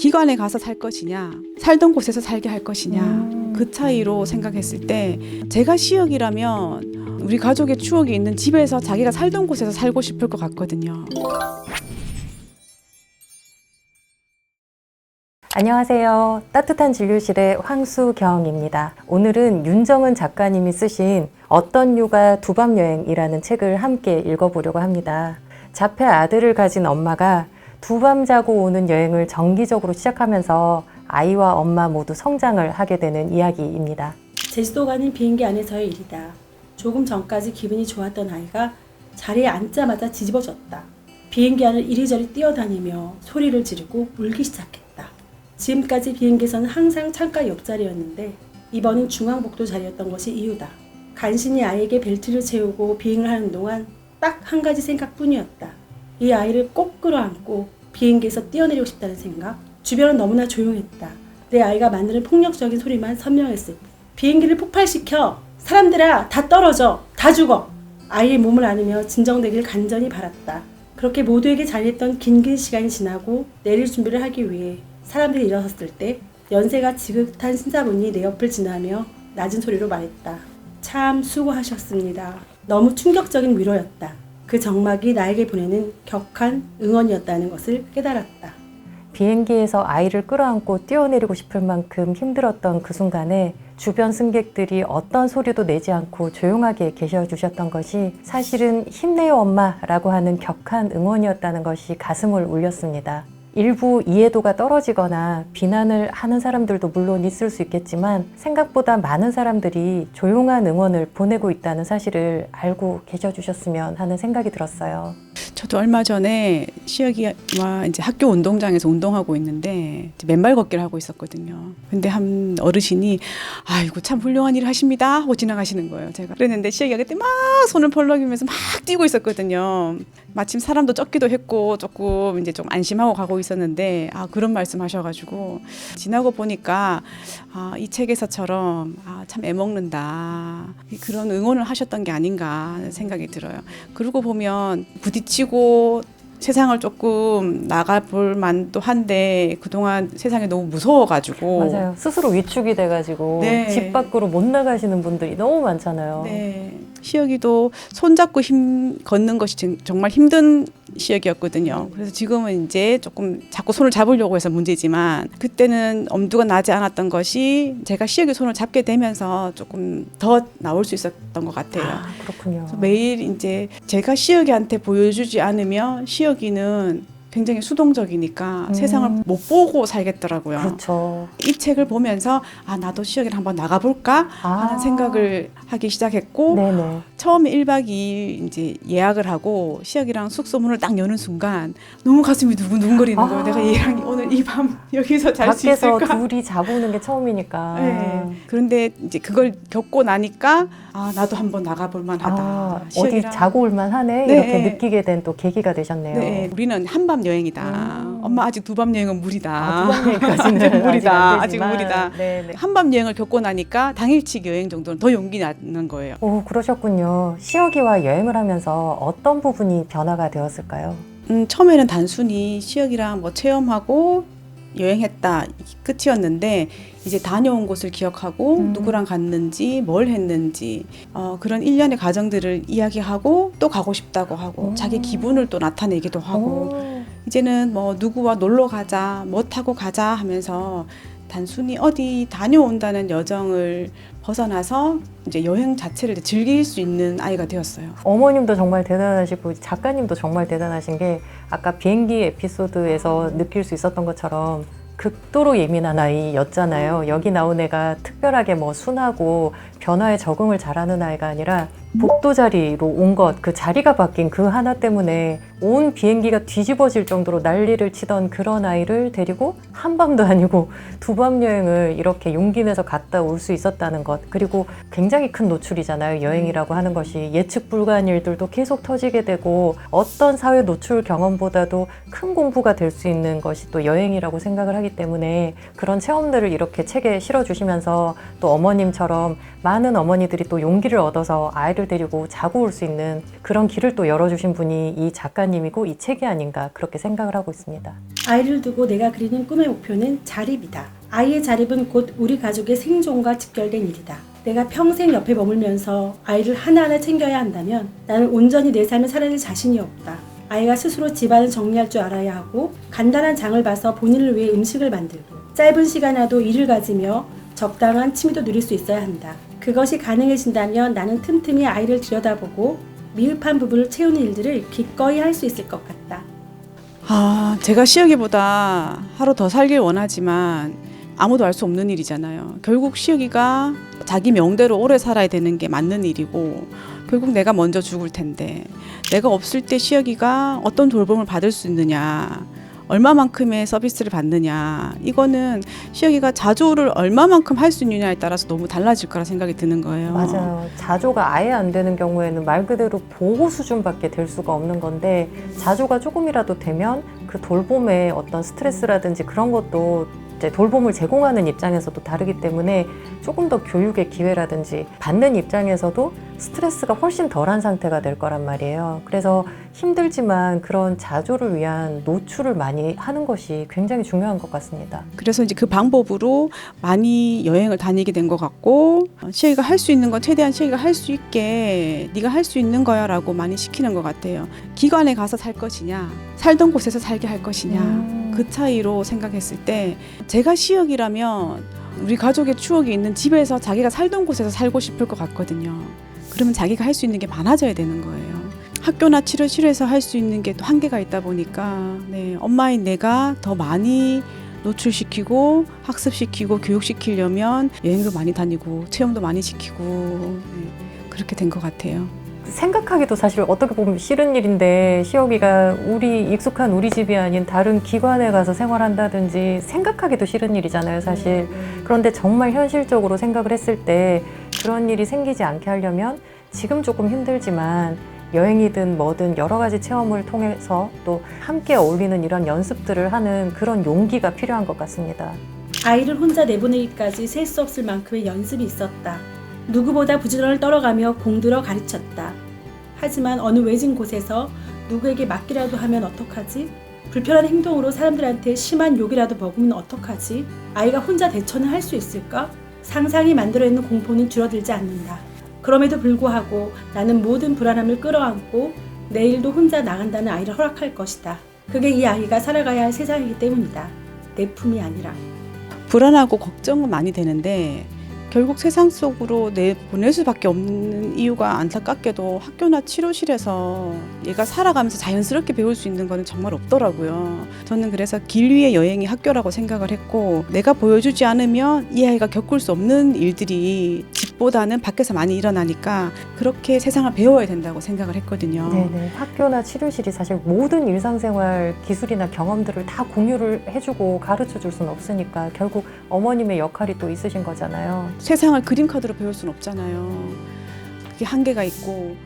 기관에 가서 살 것이냐, 살던 곳에서 살게 할 것이냐, 음. 그 차이로 생각했을 때 제가 시역이라면 우리 가족의 추억이 있는 집에서 자기가 살던 곳에서 살고 싶을 것 같거든요. 안녕하세요. 따뜻한 진료실의 황수경입니다. 오늘은 윤정은 작가님이 쓰신 어떤 육아 두밤 여행이라는 책을 함께 읽어보려고 합니다. 자폐 아들을 가진 엄마가 두 밤 자고 오는 여행을 정기적으로 시작하면서 아이와 엄마 모두 성장을 하게 되는 이야기입니다. 제주도 가 는 비행기 안에서의 일이다. 조금 전까지 기분이 좋았던 아이가 자리에 앉자마자 뒤집어졌다. 비행기 안을 이리저리 뛰어다니며 소리를 지르고 울기 시작했다. 지금까지 비행기에서는 항상 창가 옆자리였는데 이번은 중앙복도 자리였던 것이 이유다. 간신히 아이에게 벨트를 채우고 비행을 하는 동안 딱 한 가지 생각뿐이었다. 이 아이를 꼭 끌어안고 비행기에서 뛰어내리고 싶다는 생각. 주변은 너무나 조용했다. 내 아이가 만드는 폭력적인 소리만 선명했을 뿐. 비행기를 폭발시켜 사람들아 다 떨어져 다 죽어 아이의 몸을 안으며 진정되길 간절히 바랐다. 그렇게 모두에게 잘했던 긴긴 시간이 지나고 내릴 준비를 하기 위해 사람들이 일어섰을 때 연세가 지긋한 신사분이 내 옆을 지나며 낮은 소리로 말했다. 참 수고하셨습니다. 너무 충격적인 위로였다. 그 정막이 나에게 보내는 격한 응원이었다는 것을 깨달았다. 비행기에서 아이를 끌어안고 뛰어내리고 싶을 만큼 힘들었던 그 순간에 주변 승객들이 어떤 소리도 내지 않고 조용하게 계셔 주셨던 것이 사실은 힘내요 엄마라고 하는 격한 응원이었다는 것이 가슴을 울렸습니다. 일부 이해도가 떨어지거나 비난을 하는 사람들도 물론 있을 수 있겠지만 생각보다 많은 사람들이 조용한 응원을 보내고 있다는 사실을 알고 계셔 주셨으면 하는 생각이 들었어요. 저도 얼마 전에 시혁이와 이제 학교 운동장에서 운동하고 있는데 맨발 걷기를 하고 있었거든요. 근데 한 어르신이 아이고 참 훌륭한 일을 하십니다 하고 지나가시는 거예요. 제가 그랬는데 시혁이가 그때 막 손을 펄럭이면서 막 뛰고 있었거든요. 마침 사람도 적기도 했고 조금 이제 좀 안심하고 가고 있었는데 아 그런 말씀하셔가지고 지나고 보니까 아, 이 책에서처럼 아, 참 애먹는다 그런 응원을 하셨던 게 아닌가 생각이 들어요. 그러고 보면 부딪히고 세상을 조금 나가볼 만도 한데 그동안 세상이 너무 무서워가지고 맞아요. 스스로 위축이 돼가지고 네. 집 밖으로 못 나가시는 분들이 너무 많잖아요. 네. 시혁이도 손잡고 힘 걷는 것이 정- 정말 힘든 시혁이었거든요. 그래서 지금은 이제 조금 자꾸 손을 잡으려고 해서 문제지만 그때는 엄두가 나지 않았던 것이 제가 시혁이 손을 잡게 되면서 조금 더 나올 수 있었던 것 같아요. 아, 그렇군요. 매일 이제 제가 시혁이한테 보여주지 않으면 시혁이는 굉장히 수동적이니까 음. 세상을 못 보고 살겠더라고요. 그렇죠. 이 책을 보면서 아 나도 시혁이를 한번 나가볼까 하는 아. 생각을 하기 시작했고 네네. 처음에 1박 2일 이제 예약을 하고 시혁이랑 숙소 문을 딱 여는 순간 너무 가슴이 두근두근거리는 아. 거예요. 내가 얘랑 오늘 이 밤 여기서 잘수 밖에서 있을까? 둘이 자보는 게 처음이니까. 네. 그런데 이제 그걸 겪고 나니까 아 나도 한번 나가볼 만하다. 아, 어디 자고 올 만 하네 네. 이렇게 느끼게 된 또 계기가 되셨네요. 네, 우리는 한밤 여행이다. 음. 엄마 아직 두 밤 여행은 무리다. 아, 두번여기까지는 아직 무리다. 아직 되지만. 무리다. 네네. 한밤 여행을 겪고 나니까 당일치 여행 정도는 더 용기 나는 거예요. 오 그러셨군요. 시혁이와 여행을 하면서 어떤 부분이 변화가 되었을까요? 음, 처음에는 단순히 시역이랑 뭐 체험하고 여행했다 끝이었는데 이제 다녀온 곳을 기억하고 음. 누구랑 갔는지 뭘 했는지 어, 그런 일련의 과정들을 이야기하고 또 가고 싶다고 하고 오. 자기 기분을 또 나타내기도 하고 오. 이제는 뭐 누구와 놀러 가자 뭐 타고 가자 하면서 단순히 어디 다녀온다는 여정을 벗어나서 이제 여행 자체를 즐길 수 있는 아이가 되었어요. 어머님도 정말 대단하시고 작가님도 정말 대단하신 게 아까 비행기 에피소드에서 느낄 수 있었던 것처럼 극도로 예민한 아이였잖아요. 여기 나온 애가 특별하게 뭐 순하고 변화에 적응을 잘하는 아이가 아니라 복도 자리로 온 것, 그 자리가 바뀐 그 하나 때문에 온 비행기가 뒤집어질 정도로 난리를 치던 그런 아이를 데리고 한 밤도 아니고 두 밤 여행을 이렇게 용기 내서 갔다 올 수 있었다는 것. 그리고 굉장히 큰 노출이잖아요. 여행이라고 하는 것이 예측 불가한 일들도 계속 터지게 되고 어떤 사회 노출 경험보다도 큰 공부가 될 수 있는 것이 또 여행이라고 생각을 하기 때문에 그런 체험들을 이렇게 책에 실어 주시면서 또 어머님처럼 많은 어머니들이 또 용기를 얻어서 아이를 데리고 자고 올 수 있는 그런 길을 또 열어주신 분이 이 작가님 작가님이고 이 책이 아닌가 그렇게 생각을 하고 있습니다. 아이를 두고 내가 그리는 꿈의 목표는 자립이다. 아이의 자립은 곧 우리 가족의 생존과 직결된 일이다. 내가 평생 옆에 머물면서 아이를 하나하나 챙겨야 한다면 나는 온전히 내 삶을 살아낼 자신이 없다. 아이가 스스로 집안을 정리할 줄 알아야 하고 간단한 장을 봐서 본인을 위해 음식을 만들고 짧은 시간이라도 일을 가지며 적당한 취미도 누릴 수 있어야 한다. 그것이 가능해진다면 나는 틈틈이 아이를 들여다보고 미흡한 부분을 채우는 일들을 기꺼이 할 수 있을 것 같다. 아, 제가 시혁이보다 하루 더 살길 원하지만 아무도 알 수 없는 일이잖아요. 결국 시혁이가 자기 명대로 오래 살아야 되는 게 맞는 일이고 결국 내가 먼저 죽을 텐데 내가 없을 때 시혁이가 어떤 돌봄을 받을 수 있느냐 얼마만큼의 서비스를 받느냐 이거는 시혁이가 자조를 얼마만큼 할 수 있느냐에 따라서 너무 달라질 거라 생각이 드는 거예요. 맞아요. 자조가 아예 안 되는 경우에는 말 그대로 보호 수준밖에 될 수가 없는 건데 자조가 조금이라도 되면 그 돌봄의 어떤 스트레스라든지 그런 것도 이제 돌봄을 제공하는 입장에서도 다르기 때문에 조금 더 교육의 기회라든지 받는 입장에서도 스트레스가 훨씬 덜한 상태가 될 거란 말이에요. 그래서 힘들지만 그런 자조를 위한 노출을 많이 하는 것이 굉장히 중요한 것 같습니다. 그래서 이제 그 방법으로 많이 여행을 다니게 된 것 같고 어, 시애가 할 수 있는 건 최대한 시애가 할 수 있게 네가 할 수 있는 거야라고 많이 시키는 것 같아요. 기관에 가서 살 것이냐, 살던 곳에서 살게 할 것이냐 음. 그 차이로 생각했을 때 제가 시역이라면 우리 가족의 추억이 있는 집에서 자기가 살던 곳에서 살고 싶을 것 같거든요. 그러면 자기가 할 수 있는 게 많아져야 되는 거예요. 학교나 치료실에서 할 수 있는 게 또 한계가 있다 보니까 네, 엄마인 내가 더 많이 노출시키고 학습시키고 교육시키려면 여행도 많이 다니고 체험도 많이 시키고 네, 그렇게 된 것 같아요. 생각하기도 사실 어떻게 보면 싫은 일인데 시옥이가 우리 익숙한 우리 집이 아닌 다른 기관에 가서 생활한다든지 생각하기도 싫은 일이잖아요 사실 그런데 정말 현실적으로 생각을 했을 때 그런 일이 생기지 않게 하려면 지금 조금 힘들지만 여행이든 뭐든 여러 가지 체험을 통해서 또 함께 어울리는 이런 연습들을 하는 그런 용기가 필요한 것 같습니다. 아이를 혼자 내보내기까지 셀 수 없을 만큼의 연습이 있었다. 누구보다 부지런을 떨어가며 공들어 가르쳤다. 하지만 어느 외진 곳에서 누구에게 맡기라도 하면 어떡하지? 불편한 행동으로 사람들한테 심한 욕이라도 먹으면 어떡하지? 아이가 혼자 대처는 할 수 있을까? 상상이 만들어내는 공포는 줄어들지 않는다. 그럼에도 불구하고 나는 모든 불안함을 끌어안고 내일도 혼자 나간다는 아이를 허락할 것이다. 그게 이 아이가 살아가야 할 세상이기 때문이다. 내 품이 아니라. 불안하고 걱정은 많이 되는데 결국 세상 속으로 내 보낼 수밖에 없는 이유가 안타깝게도 학교나 치료실에서 얘가 살아가면서 자연스럽게 배울 수 있는 거는 정말 없더라고요. 저는 그래서 길 위의 여행이 학교라고 생각을 했고 내가 보여주지 않으면 이 아이가 겪을 수 없는 일들이 집보다는 밖에서 많이 일어나니까 그렇게 세상을 배워야 된다고 생각을 했거든요. 네네. 학교나 치료실이 사실 모든 일상생활 기술이나 경험들을 다 공유를 해주고 가르쳐 줄 수는 없으니까 결국 어머님의 역할이 또 있으신 거잖아요. 세상을 그림 카드로 배울 수는 없잖아요. 그게 한계가 있고